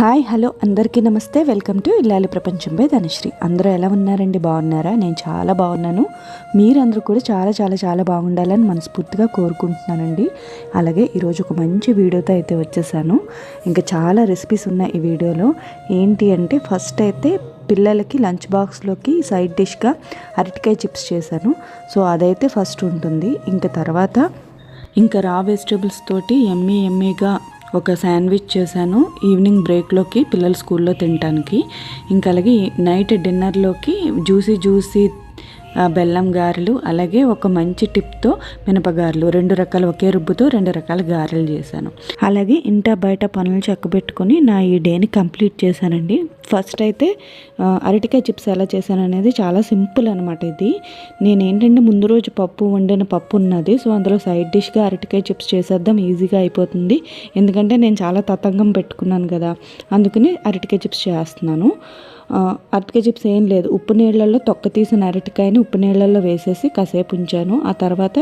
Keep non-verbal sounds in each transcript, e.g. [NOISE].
Hi hello అందరికీ నమస్తే. Welcome to ఇల్లాలి ప్రపంచం బై ధనశ్రీ. అందరూ ఎలా ఉన్నారండి? బాగున్నారా? నేను చాలా బాగున్నాను. మీరందరూ కూడా చాలా చాలా చాలా బాగుండాలని మనస్ఫూర్తిగా కోరుకుంటున్నానండి. అలాగే ఈరోజు ఒక మంచి వీడియోతో అయితే వచ్చేసాను. ఇంకా చాలా రెసిపీస్ ఉన్నాయి ఈ వీడియోలో. ఏంటి అంటే ఫస్ట్ అయితే పిల్లలకి లంచ్ బాక్స్లోకి సైడ్ డిష్గా అరటికాయ చిప్స్ చేశాను. సో అదైతే ఫస్ట్ ఉంటుంది. ఇంకా తర్వాత ఇంకా రా వెజిటేబుల్స్ తోటి ఎమ్మీ ఎమ్మీగా ఒక శాండ్విచ్ చేశాను. ఈవినింగ్ బ్రేక్లోకి పిల్లలు స్కూల్లో తినడానికి ఇంకా అలాగే నైట్ డిన్నర్లోకి జ్యూసీ జ్యూసీ బెల్లం గారెలు అలాగే ఒక మంచి టిప్తో మినపగారెలు. రెండు రకాల ఒకే రుబ్బుతో రెండు రకాల గారెలు చేశాను. అలాగే ఇంట బయట పనులు చక్కబెట్టుకొని నా ఈ డేని కంప్లీట్ చేశానండి. ఫస్ట్ అయితే అరటికాయ చిప్స్ ఎలా చేశాను అనేది చాలా సింపుల్ అనమాట ఇది. నేను ఏంటంటే ముందు రోజు పప్పు వండిన పప్పు ఉన్నది. సో అందులో సైడ్ డిష్గా అరటికాయ చిప్స్ చేసేద్దాం ఈజీగా అయిపోతుంది. ఎందుకంటే నేను చాలా తతంగం పెట్టుకున్నాను కదా. అందుకని అరటికాయ చిప్స్ చేస్తున్నాను. అరటికాయ చిప్స్ ఏం లేదు. ఉప్పు నీళ్ళల్లో తొక్క తీసిన అరటికాయని ఉప్పు నీళ్ళల్లో వేసేసి కాసేపు ఉంచాను. ఆ తర్వాత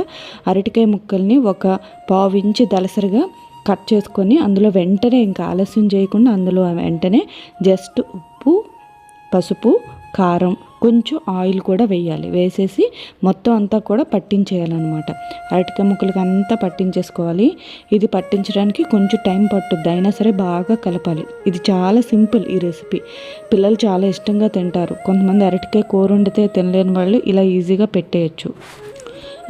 అరటికాయ ముక్కల్ని ఒక పావు ఇంచి దలసరిగా కట్ చేసుకొని అందులో వెంటనే ఇంకా ఆలస్యం చేయకుండా అందులో వెంటనే జస్ట్ ఉప్పు పసుపు కారం కొంచెం ఆయిల్ కూడా వేయాలి. వేసేసి మొత్తం అంతా కూడా పట్టించేయాలన్నమాట. అరటికాయ ముక్కలకి అంతా పట్టించేసుకోవాలి. ఇది పట్టించడానికి కొంచెం టైం పట్టుద్ది. అయినా సరే బాగా కలపాలి. ఇది చాలా సింపుల్ ఈ రెసిపీ. పిల్లలు చాలా ఇష్టంగా తింటారు. కొంతమంది అరటికాయ కూర వండితే తినలేని వాళ్ళు ఇలా ఈజీగా పెట్టేయచ్చు.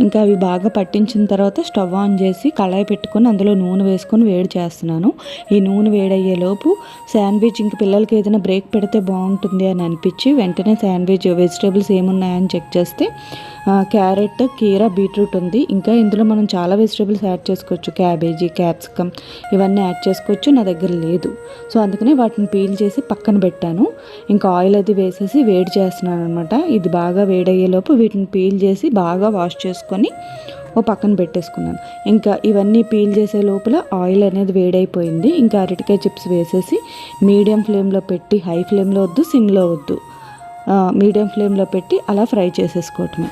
ఇంకా అవి బాగా పట్టించిన తర్వాత స్టవ్ ఆన్ చేసి కళాయి పెట్టుకొని అందులో నూనె వేసుకొని వేడి చేస్తున్నాను. ఈ నూనె వేడయ్యేలోపు శాండ్విచ్ ఇంక పిల్లలకి ఏదైనా బ్రేక్ పెడితే బాగుంటుంది అని అనిపించి వెంటనే శాండ్విచ్ వెజిటేబుల్స్ ఏమున్నాయని చెక్ చేస్తే క్యారెట్ కీర బీట్రూట్ ఉంది. ఇంకా ఇందులో మనం చాలా వెజిటేబుల్స్ యాడ్ చేసుకోవచ్చు. క్యాబేజీ క్యాప్సికమ్ ఇవన్నీ యాడ్ చేసుకోవచ్చు. నా దగ్గర లేదు. సో అందుకనే వాటిని పీల్ చేసి పక్కన పెట్టాను. ఇంకా ఆయిల్ అది వేసేసి వేడి చేస్తున్నాను అనమాట ఇది బాగా వేడయ్యేలోపు వీటిని పీల్ చేసి బాగా వాష్ చేసుకొని ఓ పక్కన పెట్టేసుకున్నాను. ఇంకా ఇవన్నీ పీల్ చేసే లోపల ఆయిల్ అనేది వేడైపోయింది. ఇంకా అరటికాయ చిప్స్ వేసేసి మీడియం ఫ్లేమ్లో పెట్టి హై ఫ్లేమ్లో వద్దు సిమ్లో వద్దు. మీడియం ఫ్లేమ్లో పెట్టి అలా ఫ్రై చేసేసుకోవటమే.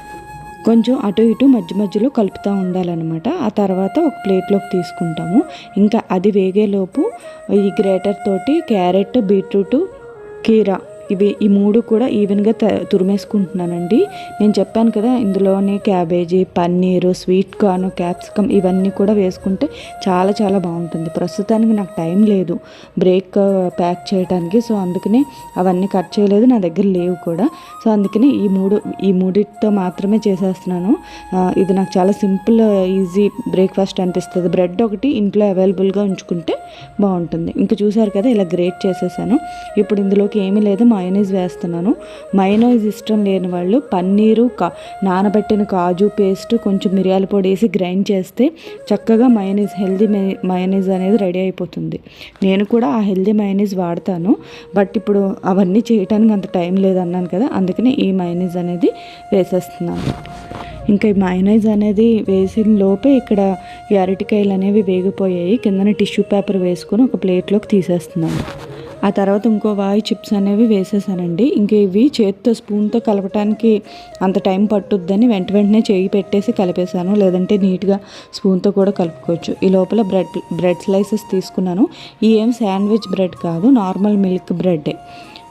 కొంచెం అటు ఇటు మధ్య మధ్యలో కలుపుతూ ఉండాలన్నమాట. ఆ తర్వాత ఒక ప్లేట్లోకి తీసుకుంటాము. ఇంకా అది వేగేలోపు ఈ గ్రేటర్ తోటి క్యారెట్ బీట్రూట్ కీరా ఇవి ఈ మూడు కూడా ఈవెన్గా త తురిమేసుకుంటున్నానండి. నేను చెప్పాను కదా ఇందులోని cabbage paneer sweet corn capsicum ఇవన్నీ కూడా వేసుకుంటే చాలా చాలా బాగుంటుంది. ప్రస్తుతానికి నాకు టైం లేదు. బ్రేక్ ప్యాక్ చేయడానికి సో అందుకనే అవన్నీ కట్ చేయలేదు. నా దగ్గర లేవు కూడా. సో అందుకని ఈ మూడు ఈ మూడిటితో మాత్రమే చేసేస్తున్నాను. ఇది నాకు చాలా సింపుల్ ఈజీ బ్రేక్ఫాస్ట్ అనిపిస్తుంది. బ్రెడ్ ఒకటి ఇంట్లో అవైలబుల్గా ఉంచుకుంటే బాగుంటుంది. ఇంకా చూసారు కదా ఇలా గ్రేట్ చేసేసాను. ఇప్పుడు ఇందులోకి ఏమీ లేదు. మయోనైజ్ వేస్తున్నాను. మయోనైజ్ ఇష్టం లేని వాళ్ళు పన్నీరు కా నానబెట్టిన కాజు పేస్ట్ కొంచెం మిరియాల పొడి వేసి గ్రైండ్ చేస్తే చక్కగా మయోనైజ్ హెల్దీ మయోనైజ్ అనేది రెడీ అయిపోతుంది. నేను కూడా ఆ హెల్దీ మయోనైజ్ వాడతాను. బట్ ఇప్పుడు అవన్నీ చేయడానికి అంత టైం లేదన్నాను కదా అందుకనే ఈ మయోనైజ్ అనేది వేసేస్తున్నాను. ఇంకా ఈ మైనైజ్ అనేది వేసిన లోపే ఇక్కడ ఈ అరటికాయలు అనేవి వేగిపోయాయి. కిందన టిష్యూ పేపర్ వేసుకొని ఒక ప్లేట్లోకి తీసేస్తున్నాను. ఆ తర్వాత ఇంకో వాయి చిప్స్ అనేవి వేసేసానండి. ఇంక ఇవి చేతితో స్పూన్తో కలపటానికి అంత టైం పట్టుద్దని వెంట వెంటనే చేయి పెట్టేసి కలిపేశాను. లేదంటే నీట్గా స్పూన్తో కూడా కలుపుకోవచ్చు. ఈ లోపల బ్రెడ్ బ్రెడ్ స్లైసెస్ తీసుకున్నాను. ఈ ఏం శాండ్విచ్ బ్రెడ్ కాదు నార్మల్ మిల్క్ బ్రెడ్డే.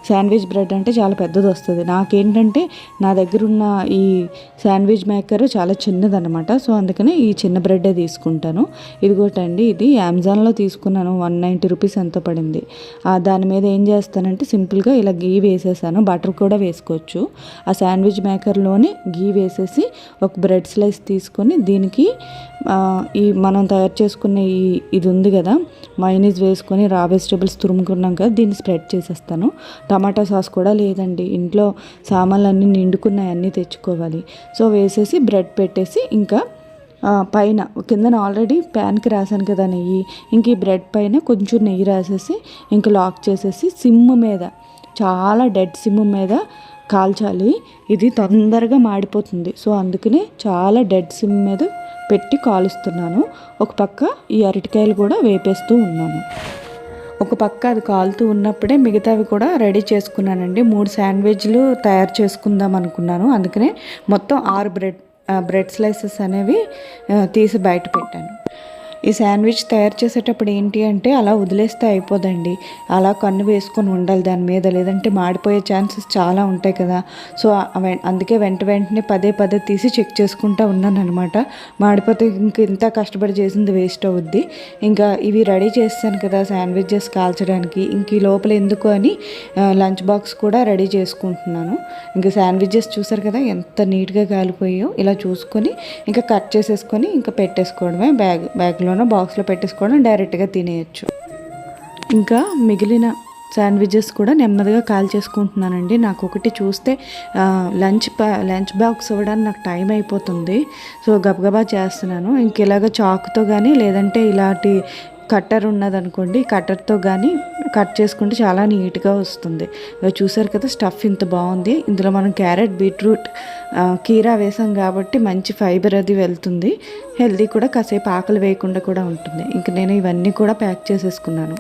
శాండ్విచ్ బ్రెడ్ అంటే చాలా పెద్దది వస్తుంది. నాకేంటంటే నా దగ్గర ఉన్న ఈ శాండ్విచ్ మేకర్ చాలా చిన్నదనమాట సో అందుకని ఈ చిన్న బ్రెడ్డే తీసుకుంటాను. ఇదిగోటండి ఇది అమెజాన్లో తీసుకున్నాను. వన్ నైంటీ రూపీస్ ఎంత పడింది. ఆ దాని మీద ఏం చేస్తానంటే సింపుల్గా ఇలా గీ వేసేసాను. బటర్ కూడా వేసుకోవచ్చు. ఆ శాండ్విచ్ మేకర్లోనే గీ వేసేసి ఒక బ్రెడ్ స్లైస్ తీసుకొని దీనికి ఈ మనం తయారు చేసుకున్న ఈ ఇది ఉంది కదా మైనీస్ వేసుకొని రా వెజిటబుల్స్ తురుముకున్నాం కదా దీన్ని స్ప్రెడ్ చేసేస్తాను. టమాటా సాస్ కూడా లేదండి. ఇంట్లో సామాన్లు అన్నీ నిండుకున్నాయి అన్నీ తెచ్చుకోవాలి. సో వేసేసి బ్రెడ్ పెట్టేసి ఇంకా పైన కిందన ఆల్రెడీ ప్యాన్కి రాశాను కదా నెయ్యి. ఇంక ఈ బ్రెడ్ పైన కొంచెం నెయ్యి రాసేసి ఇంకా లాక్ చేసేసి సిమ్ మీద చాలా డెడ్ సిమ్ మీద కాల్చాలి. ఇది తొందరగా మాడిపోతుంది. సో అందుకనే చాలా డెడ్ సిమ్ మీద పెట్టి కాలుస్తున్నాను. ఒక పక్క ఈ అరటికాయలు కూడా వేపేస్తూ ఉన్నాను. ఒక పక్క అది కాలుతూ ఉన్నప్పుడే మిగతావి కూడా రెడీ చేసుకున్నానండి. మూడు శాండ్విచ్లు తయారు చేసుకుందాం అనుకున్నాను. అందుకనే మొత్తం ఆరు బ్రెడ్ బ్రెడ్ స్లైసెస్ అనేవి తీసి బయట పెట్టాను. ఈ శాండ్విచ్ తయారు చేసేటప్పుడు ఏంటి అంటే అలా వదిలేస్తే అయిపోదండి. అలా కన్ను వేసుకొని ఉండాలి దాని మీద. లేదంటే మాడిపోయే ఛాన్సెస్ చాలా ఉంటాయి కదా. సో అందుకే వెంట వెంటనే పదే పదే తీసి చెక్ చేసుకుంటా ఉన్నాను అనమాట మాడిపోతే ఇంక ఇంత కష్టపడి చేసింది వేస్ట్ అవుద్ది. ఇంకా ఇవి రెడీ చేస్తాను కదా శాండ్విచెస్ కాల్చడానికి. ఇంక ఈ లోపల ఎందుకు అని లంచ్ బాక్స్ కూడా రెడీ చేసుకుంటున్నాను. ఇంకా శాండ్విచెస్ చూసారు కదా ఎంత నీట్గా కాలిపోయాయో. ఇలా చూసుకొని ఇంకా కట్ చేసేసుకొని ఇంకా పెట్టేసుకోవడమే బ్యాగ్ బ్యాగ్లో బ్యాగ్లోనో బాక్స్లో పెట్టేసుకోవడం డైరెక్ట్గా తినేయచ్చు. ఇంకా మిగిలిన శాండ్విచెస్ కూడా నెమ్మదిగా కాల్ చేసుకుంటున్నానండి. నాకు ఒకటి చూస్తే లంచ్ లంచ్ బాక్స్ ఇవ్వడానికి నాకు టైం అయిపోతుంది. సో గబగబా చేస్తున్నాను. ఇంక ఇలాగ చాకుతో కానీ లేదంటే ఇలాంటి కట్టర్ ఉన్నదనుకోండి కట్టర్తో కానీ కట్ చేసుకుంటే చాలా నీట్గా వస్తుంది. ఇక చూసారు కదా స్టఫ్ ఇంత బాగుంది. ఇందులో మనం క్యారెట్ బీట్రూట్ కీరా వేసాం కాబట్టి మంచి ఫైబర్ అది వెళ్తుంది. హెల్దీ కూడా కాసేపు ఆకలి వేయకుండా కూడా ఉంటుంది. ఇంక నేను ఇవన్నీ కూడా ప్యాక్ చేసేసుకున్నాను.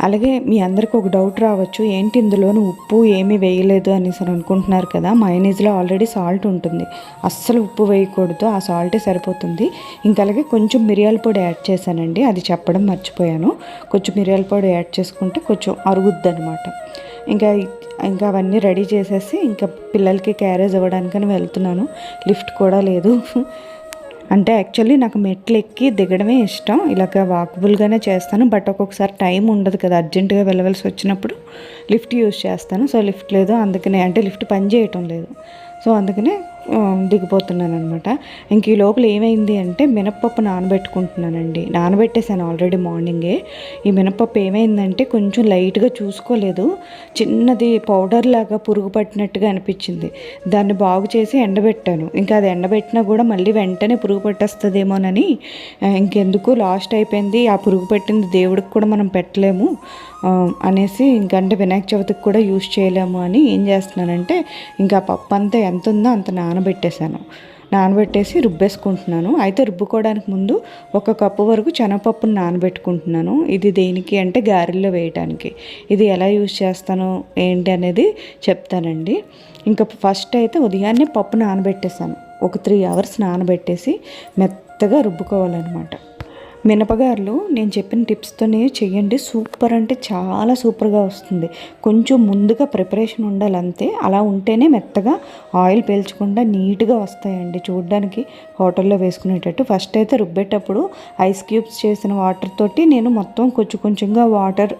అలాగే మీ అందరికి ఒక డౌట్ రావచ్చు. ఏంటి ఇందులోని ఉప్పు ఏమీ వేయలేదు అనేసి అనుకుంటున్నారు కదా. మైనీస్లో ఆల్రెడీ సాల్ట్ ఉంటుంది. అస్సలు ఉప్పు వేయకూడదు. ఆ సాల్టే సరిపోతుంది. ఇంకా అలాగే కొంచెం మిరియాల పొడి యాడ్ చేశానండి. అది చెప్పడం మర్చిపోయాను. కొంచెం మిరియాల పొడి యాడ్ చేసుకుంటే కొంచెం అరుగుద్ది అనమాట ఇంకా ఇంకా అవన్నీ రెడీ చేసేసి ఇంకా పిల్లలకి క్యారేజ్ ఇవ్వడానికని వెళ్తున్నాను. లిఫ్ట్ కూడా లేదు. అంటే యాక్చువల్లీ నాకు మెట్లు ఎక్కి దిగడమే ఇష్టం. ఇలాగ వాకబుల్గానే చేస్తాను. బట్ ఒక్కొక్కసారి టైం ఉండదు కదా అర్జెంటుగా వెళ్ళవలసి వచ్చినప్పుడు లిఫ్ట్ యూజ్ చేస్తాను. సో లిఫ్ట్ లేదు అందుకనే అంటే లిఫ్ట్ పని చేయటం లేదు. సో అందుకనే దిగిపోతున్నాను అనమాట ఇంక ఈ లోపల ఏమైంది అంటే మినప్పప్పు నానబెట్టుకుంటున్నానండి. నానబెట్టేశాను ఆల్రెడీ మార్నింగే ఈ మినప్పప్పు ఏమైందంటే కొంచెం లైట్గా చూసుకోలేదు. చిన్నది పౌడర్ లాగా పురుగు పట్టినట్టుగా అనిపించింది. దాన్ని బాగు చేసి ఎండబెట్టాను. ఇంకా అది ఎండబెట్టినా కూడా మళ్ళీ వెంటనే పురుగు పట్టేస్తుందేమోనని ఇంకెందుకు లాస్ట్ అయిపోయింది. ఆ పురుగు పట్టింది దేవుడికి కూడా మనం పెట్టలేము అనేసి ఇంకంటే వినాయక చవితికి కూడా యూజ్ చేయలేము అని ఏం చేస్తున్నానంటే ఇంకా పప్పు అంతా ఎంత ఉందో అంత నానబెట్టేశాను. నానబెట్టేసి రుబ్బేసుకుంటున్నాను. అయితే రుబ్బుకోవడానికి ముందు ఒక కప్పు వరకు శనగపప్పును నానబెట్టుకుంటున్నాను. ఇది దేనికి అంటే గారెల్లో వేయటానికి. ఇది ఎలా యూజ్ చేస్తాను ఏంటి అనేది చెప్తానండి. ఇంకా ఫస్ట్ అయితే ఉదయాన్నే పప్పు నానబెట్టేశాను. ఒక త్రీ అవర్స్ నానబెట్టేసి మెత్తగా రుబ్బుకోవాలన్నమాట. మినపగారులు నేను చెప్పిన టిప్స్తోనే చేయండి సూపర్ అంటే చాలా సూపర్గా వస్తుంది. కొంచెం ముందుగా ప్రిపరేషన్ ఉండాలి అంతే. అలా ఉంటేనే మెత్తగా ఆయిల్ పీల్చకుండా నీట్గా వస్తాయండి. చూడడానికి హోటల్లో వేసుకునేటట్టు. ఫస్ట్ అయితే రుబ్బేటప్పుడు ఐస్ క్యూబ్స్ చేసిన వాటర్ తోటి నేను మొత్తం కొంచెం కొంచెంగా వాటర్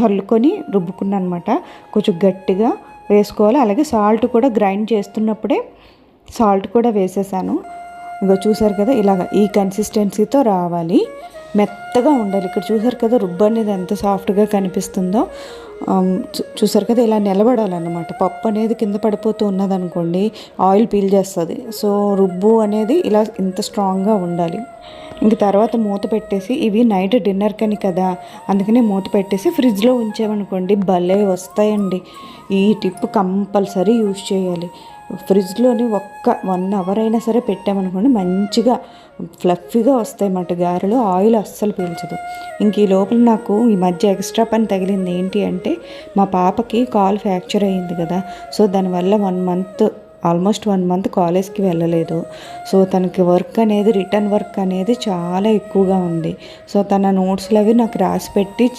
చల్లుకొని రుబ్బుకున్నాను అనమాట కొంచెం గట్టిగా వేసుకోవాలి. అలాగే సాల్ట్ కూడా గ్రైండ్ చేస్తున్నప్పుడే సాల్ట్ కూడా వేసేసాను. ఇగో చూసారు కదా ఇలాగ ఈ కన్సిస్టెన్సీతో రావాలి. మెత్తగా ఉండాలి. ఇక్కడ చూసారు కదా రుబ్బు అనేది ఎంత సాఫ్ట్గా కనిపిస్తుందో. చూ- చూసారు కదా ఇలా నిలబడాలన్నమాట. పప్పు అనేది కింద పడిపోతూ ఉన్నదనుకోండి ఆయిల్ పీల్ చేస్తుంది. సో రుబ్బు అనేది ఇలా ఇంత స్ట్రాంగ్గా ఉండాలి. ఇంక తర్వాత మూత పెట్టేసి ఇవి నైట్ డిన్నర్కని కదా అందుకనే మూత పెట్టేసి ఫ్రిడ్జ్లో ఉంచామనుకోండి భలే వస్తాయండి. ఈ టిప్ కంపల్సరీ యూజ్ చేయాలి. ఫ్రిడ్జ్లోని ఒక్క వన్ అవర్ అయినా సరే పెట్టామనుకోండి మంచిగా ఫ్లఫీగా వస్తాయి అన్నమాట గారెలు ఆయిల్ అస్సలు పీల్చదు. ఇంక ఈ లోపల నాకు ఈ మధ్య ఎక్స్ట్రా పని తగిలింది ఏంటి అంటే మా పాపకి కాల్ ఫ్రాక్చర్ అయ్యింది కదా సో దానివల్ల one month almost one month కాలేజ్కి వెళ్ళలేదు. సో తనకి వర్క్ అనేది రిటర్న్ వర్క్ అనేది చాలా ఎక్కువగా ఉంది. సో తన నోట్స్లు అవి నాకు రాసి పెట్టి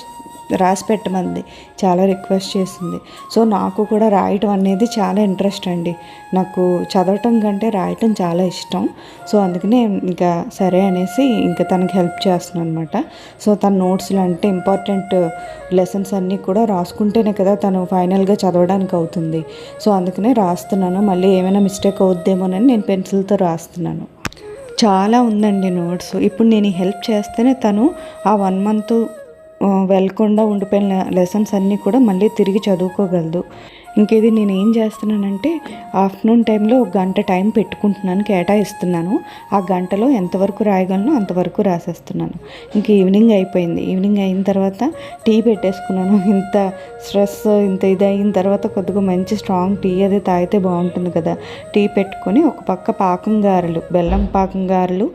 రాసి పెట్టమంది. చాలా రిక్వెస్ట్ చేసింది. సో నాకు కూడా రాయటం అనేది చాలా ఇంట్రెస్ట్ అండి. నాకు చదవటం కంటే రాయటం చాలా ఇష్టం. సో అందుకనే ఇంకా సరే అనేసి ఇంకా తనకి హెల్ప్ చేస్తున్నాను అనమాట సో తన నోట్స్లు అంటే ఇంపార్టెంట్ లెసన్స్ అన్నీ కూడా రాసుకుంటేనే కదా తను ఫైనల్గా చదవడానికి అవుతుంది. సో అందుకనే రాస్తున్నాను. మళ్ళీ ఏమైనా మిస్టేక్ అవుద్దేమోనని నేను పెన్సిల్తో రాస్తున్నాను. చాలా ఉందండి నోట్స్. ఇప్పుడు నేను హెల్ప్ చేస్తేనే తను ఆ వన్ మంత్ వెళ్ళకుండా ఉండిపోయిన లెసన్స్ అన్నీ కూడా మళ్ళీ తిరిగి చదువుకోగలదు. ఇంకేది నేను ఏం చేస్తున్నానంటే ఆఫ్టర్నూన్ టైంలో ఒక గంట టైం పెట్టుకుంటున్నాను కేటాయిస్తున్నాను. ఆ గంటలో ఎంతవరకు రాయగలను అంతవరకు రాసేస్తున్నాను. ఇంక ఈవినింగ్ అయిపోయింది. ఈవినింగ్ అయిన తర్వాత టీ పెట్టేసుకున్నాను. [LAUGHS] ఇంత స్ట్రెస్ ఇంత ఇది అయిన తర్వాత కొద్దిగా మంచి స్ట్రాంగ్ టీ అది తాగితే బాగుంటుంది కదా. టీ పెట్టుకొని ఒక పక్క పాకం గారెలు బెల్లం పాకం గారెలు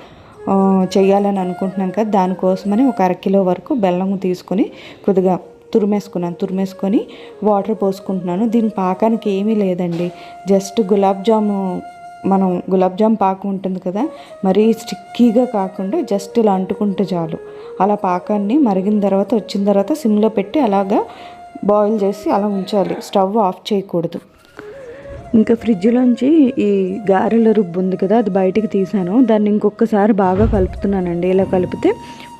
చేయాలని అనుకుంటున్నాను కదా దానికోసమని ఒక అరకిలో వరకు బెల్లం తీసుకొని కొద్దిగా తురిమేసుకున్నాను. తురిమేసుకొని వాటర్ పోసుకుంటున్నాను. దీని పాకానికి ఏమీ లేదండి. జస్ట్ గులాబ్ జాము మనం గులాబ్ జామ్ పాకం ఉంటుంది కదా మరీ స్టిక్కీగా కాకుండా జస్ట్ ఇలా అంటుకుంటే చాలు. అలా పాకాన్ని మరిగిన తర్వాత వచ్చిన తర్వాత సిమ్లో పెట్టి అలాగా బాయిల్ చేసి అలా ఉంచాలి. స్టవ్ ఆఫ్ చేయకూడదు. ఇంకా ఫ్రిడ్జ్లోంచి ఈ గారెల రుబ్బు ఉంది కదా అది బయటికి తీసాను. దాన్ని ఇంకొకసారి బాగా కలుపుతున్నానండి. ఇలా కలిపితే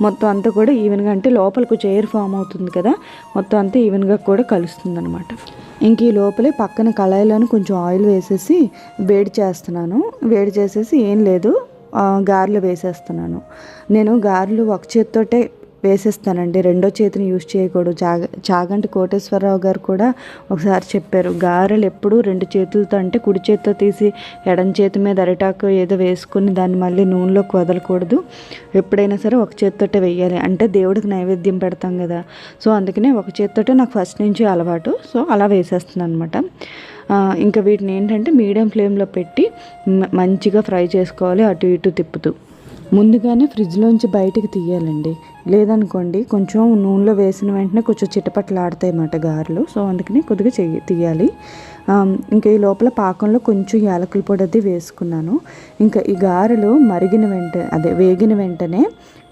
మొత్తం అంతా కూడా ఈవెన్గా అంటే లోపలికి చైర్ ఫామ్ అవుతుంది కదా మొత్తం అంతా ఈవెన్గా కూడా కలుస్తుంది అనమాట ఇంక ఈ లోపలే పక్కన కళాయిలోని కొంచెం ఆయిల్ వేసేసి వేడి చేస్తున్నాను. వేడి చేసేసి ఏం లేదు గారెలు వేసేస్తున్నాను. నేను గారెలు ఒక చేత్తోటే వేసేస్తానండి. రెండో చేతిని యూజ్ చేయకూడదు. చాగ చాగంటి కోటేశ్వరరావు గారు కూడా ఒకసారి చెప్పారు. గారెలు ఎప్పుడు రెండు చేతులతో అంటే కుడి చేతితో తీసి ఎడం చేతి మీద అరిటాకు ఏదో వేసుకుని దాన్ని మళ్ళీ నూనెలోకి వదలకూడదు. ఎప్పుడైనా సరే ఒక చేతితోటే వేయాలి. అంటే దేవుడికి నైవేద్యం పెడతాం కదా. సో అందుకనే ఒక చేతితోటే నాకు ఫస్ట్ నుంచి అలవాటు. సో అలా వేసేస్తున్నాను అనమాట ఇంకా వీటిని ఏంటంటే మీడియం ఫ్లేమ్లో పెట్టి మంచిగా ఫ్రై చేసుకోవాలి. అటు ఇటు తిప్పుతూ. ముందుగానే ఫ్రిడ్జ్లోంచి బయటికి తీయాలండి. లేదనుకోండి కొంచెం నూనెలో వేసిన వెంటనే కొంచెం చిటపట్లాడతాయి అన్నమాట గారెలు. సో అందుకని కొద్దిగా చెయ్యి తీయాలి. ఇంకా ఈ లోపల పాకంలో కొంచెం యాలకుల పొడి అది వేసుకున్నాను. ఇంకా ఈ గారెలు మరిగిన వెంట అదే వేగిన వెంటనే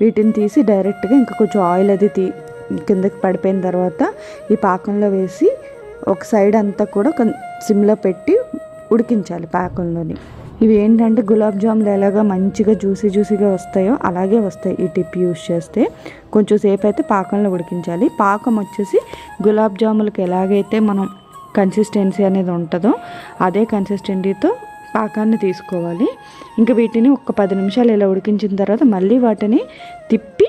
వీటిని తీసి డైరెక్ట్గా ఇంకా కొంచెం ఆయిల్ అది తీ కిందకి పడిపోయిన తర్వాత ఈ పాకంలో వేసి ఒక సైడ్ అంతా కూడా సిమ్లో పెట్టి ఉడికించాలి పాకంలోని. ఇవి ఏంటంటే గులాబ్ జాములు ఎలాగా మంచిగా జ్యూసీ జ్యూసీగా వస్తాయో అలాగే వస్తాయి. ఈ టిప్ యూస్ చేస్తే కొంచెం సేపు అయితే పాకంలో ఉడికించాలి. పాకం వచ్చేసి గులాబ్ జాములకు ఎలాగైతే మనం కన్సిస్టెన్సీ అనేది ఉంటుందో అదే కన్సిస్టెన్సీతో పాకాన్ని తీసుకోవాలి. ఇంకా వీటిని ఒక పది నిమిషాలు ఇలా ఉడికించిన తర్వాత మళ్ళీ వాటిని తిప్పి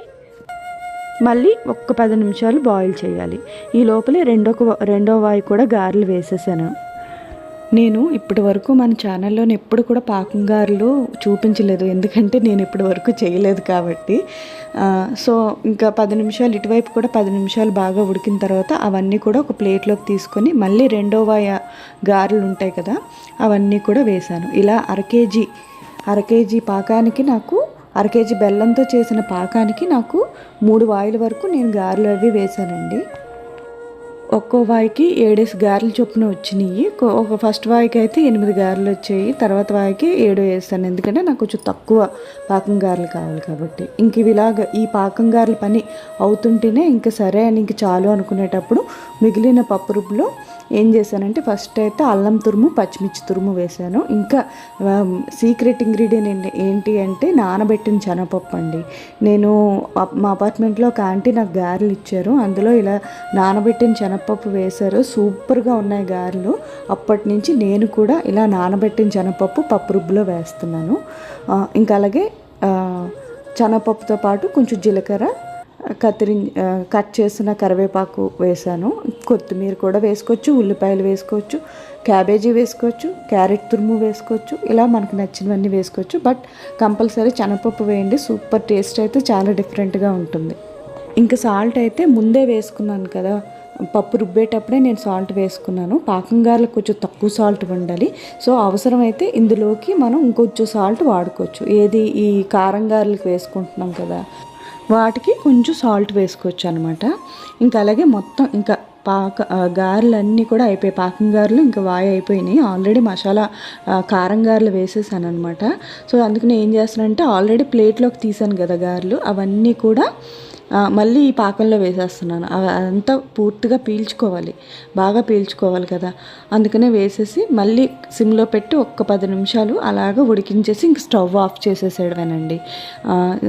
మళ్ళీ ఒక్క పది నిమిషాలు బాయిల్ చేయాలి. ఈ లోపలే రెండో రెండో వాయి కూడా గారెలు వేసేసాను. నేను ఇప్పటి వరకు మన ఛానల్లో ఎప్పుడు కూడా పాకం గారెలు చూపించలేదు. ఎందుకంటే నేను ఇప్పటి వరకు చేయలేదు కాబట్టి. సో ఇంకా పది నిమిషాలు ఇటువైపు కూడా పది నిమిషాలు బాగా ఉడికిన తర్వాత అవన్నీ కూడా ఒక ప్లేట్లోకి తీసుకొని మళ్ళీ రెండో గారెలు ఉంటాయి కదా అవన్నీ కూడా వేశాను ఇలా అర కేజీ అర కేజీ పాకానికి నాకు అర కేజీ బెల్లంతో చేసిన పాకానికి నాకు మూడు వాయిల వరకు నేను గారెలు అవి వేశానండి ఒక్కో వాయికి ఏడేసి గారెలు చొప్పున వచ్చినాయి కొ- ఒక ఫస్ట్ వాయికి అయితే ఎనిమిది గారెలు వచ్చాయి. తర్వాత వాయికి ఏడు వేస్తాను. ఎందుకంటే నాకు కొంచెం తక్కువ పాకం గారెలు కావాలి కాబట్టి. ఇంక ఇవి ఇలాగ ఈ పాకం గారెల పని అవుతుంటేనే ఇంకా సరే అని ఇంక చాలు అనుకునేటప్పుడు మిగిలిన పప్పు రుబ్బులో ఏం చేశానంటే ఫస్ట్ అయితే అల్లం తురుము పచ్చిమిర్చి తురుము వేశాను. ఇంకా సీక్రెట్ ఇంగ్రీడియంట్ ఏంటి అంటే నానబెట్టిన శనగపప్పు అండి. నేను అప్- మా అపార్ట్మెంట్లో ఒక ఆంటీ నాకు గారెలు ఇచ్చారు. అందులో ఇలా నానబెట్టిన శనగపప్పు వేశారు. సూపర్గా ఉన్నాయి గారెలు. అప్పటి నుంచి నేను కూడా ఇలా నానబెట్టిన శనగపప్పు పప్పు రుబ్బులో వేస్తున్నాను. ఇంకా అలాగే శనగపప్పుతో పాటు కొంచెం జీలకర్ర కత్తిరి కట్ చేసిన కరివేపాకు వేసాను కొత్తిమీర కూడా వేసుకోవచ్చు ఉల్లిపాయలు వేసుకోవచ్చు క్యాబేజీ వేసుకోవచ్చు క్యారెట్ తురుము వేసుకోవచ్చు ఇలా మనకు నచ్చినవన్నీ వేసుకోవచ్చు. బట్ కంపల్సరీ శనగపప్పు వేయండి సూపర్ టేస్ట్ అయితే చాలా డిఫరెంట్గా ఉంటుంది. ఇంకా సాల్ట్ అయితే ముందే వేసుకున్నాను కదా పప్పు రుబ్బేటప్పుడే నేను సాల్ట్ వేసుకున్నాను. పాకం గారెలకు కొంచెం తక్కువ సాల్ట్ ఉండాలి సో అవసరమైతే ఇందులోకి మనం ఇంకొంచెం సాల్ట్ వాడుకోవచ్చు. ఏది ఈ కారం గారెలకు వేసుకుంటున్నాం కదా వాటికి కొంచెం సాల్ట్ వేసుకోవచ్చు అనమాట ఇంకా అలాగే మొత్తం ఇంకా పాక గారెలన్నీ కూడా అయిపోయాయి పాకం గారెలు ఇంకా వాయి అయిపోయినాయి. ఆల్రెడీ మసాలా కారం గారెలు వేసేసాను అనమాట సో అందుకని ఏం చేస్తానంటే ఆల్రెడీ ప్లేట్లోకి తీసాను కదా గారెలు అవన్నీ కూడా మళ్ళీ ఈ పాకంలో వేసేస్తున్నాను. అవి అదంతా పూర్తిగా పీల్చుకోవాలి. బాగా పీల్చుకోవాలి కదా. అందుకనే వేసేసి మళ్ళీ సిమ్లో పెట్టి ఒక్క పది నిమిషాలు అలాగ ఉడికించేసి ఇంక స్టవ్ ఆఫ్ చేసేసేయడమేనండి.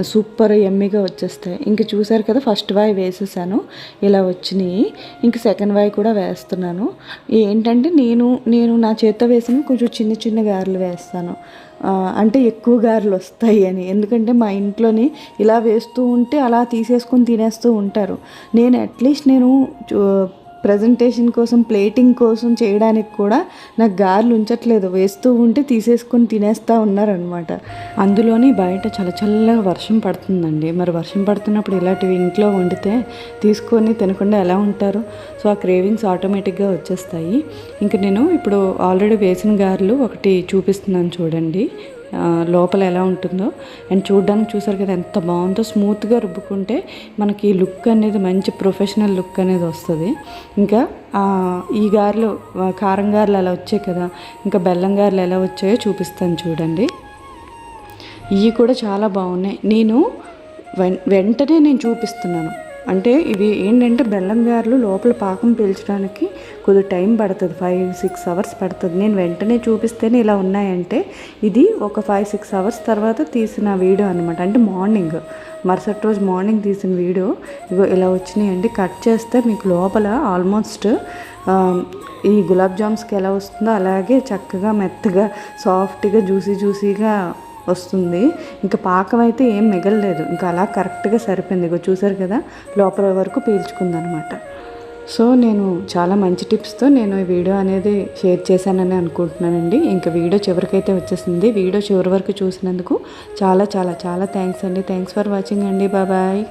సూపర్ ఎమ్మిగా వచ్చేస్తాయి. ఇంక చూసారు కదా ఫస్ట్ వాయి వేసేసాను. ఇలా వచ్చినాయి. ఇంక సెకండ్ వాయి కూడా వేస్తున్నాను. ఏంటంటే నేను నేను నా చేత్తో వేసిన కొంచెం చిన్న చిన్న గారెలు వేస్తాను. అంటే ఎక్కువ గారెలు వస్తాయి అని. ఎందుకంటే మా ఇంట్లోని ఇలా వేస్తూ ఉంటే అలా తీసేసుకొని తినేస్తూ ఉంటారు. నేను అట్లీస్ట్ నేను ప్రజెంటేషన్ కోసం ప్లేటింగ్ కోసం చేయడానికి కూడా నాకు గారెలు ఉంచట్లేదు. వేస్తూ ఉంటే తీసేసుకొని తినేస్తూ ఉన్నారనమాట అందులోనే బయట చల్ల చల్లగా వర్షం పడుతుందండి. మరి వర్షం పడుతున్నప్పుడు ఇలాంటివి ఇంట్లో వండితే తీసుకొని తినకుండా ఎలా ఉంటారు? సో ఆ క్రేవింగ్స్ ఆటోమేటిక్గా వచ్చేస్తాయి. ఇంకా నేను ఇప్పుడు ఆల్రెడీ వేసిన గారెలు ఒకటి చూపిస్తున్నాను చూడండి. లోపల ఎలా ఉంటుందో. అండ్ చూడడానికి చూసారు కదా ఎంత బాగుందో. స్మూత్గా రుబ్బుకుంటే మనకి ఈ లుక్ అనేది మంచి ప్రొఫెషనల్ లుక్ అనేది వస్తుంది. ఇంకా ఈ గారెలు కారం గారెలు అలా వచ్చాయి కదా. ఇంకా బెల్లం గారెలు ఎలా వచ్చాయో చూపిస్తాను చూడండి. ఇవి కూడా చాలా బాగున్నాయి. నేను వెంటనే నేను చూపిస్తున్నాను. అంటే ఇవి ఏంటంటే బెల్లం గారెలు లోపల పాకం పీల్చడానికి కొద్ది టైం పడుతుంది. ఫైవ్ సిక్స్ అవర్స్ పడుతుంది. నేను వెంటనే చూపిస్తేనే ఇలా ఉన్నాయంటే ఇది ఒక ఫైవ్ సిక్స్ అవర్స్ తర్వాత తీసిన వీడియో అనమాట అంటే మార్నింగ్ మరుసటి రోజు మార్నింగ్ తీసిన వీడియో. ఇగో ఇలా వచ్చినాయండి. కట్ చేస్తే మీకు లోపల ఆల్మోస్ట్ ఈ గులాబ్ జామ్స్కి ఎలా వస్తుందో అలాగే చక్కగా మెత్తగా సాఫ్ట్గా జ్యూసీ జ్యూసీగా వస్తుంది. ఇంకా పాకం అయితే ఏం మిగలలేదు. ఇంకా అలా కరెక్ట్గా సరిపోయింది. ఇగో చూసారు కదా? లోపల వరకు పీల్చుకుందనమాట. సో నేను చాలా మంచి టిప్స్తో నేను ఈ వీడియో అనేది షేర్ చేశానని అనుకుంటున్నానండి. ఇంకా వీడియో చివరికైతే వచ్చేసింది. వీడియో చివరి వరకు చూసినందుకు చాలా చాలా చాలా థ్యాంక్స్ అండి. థ్యాంక్స్ ఫర్ వాచింగ్ అండి. బాబాయ్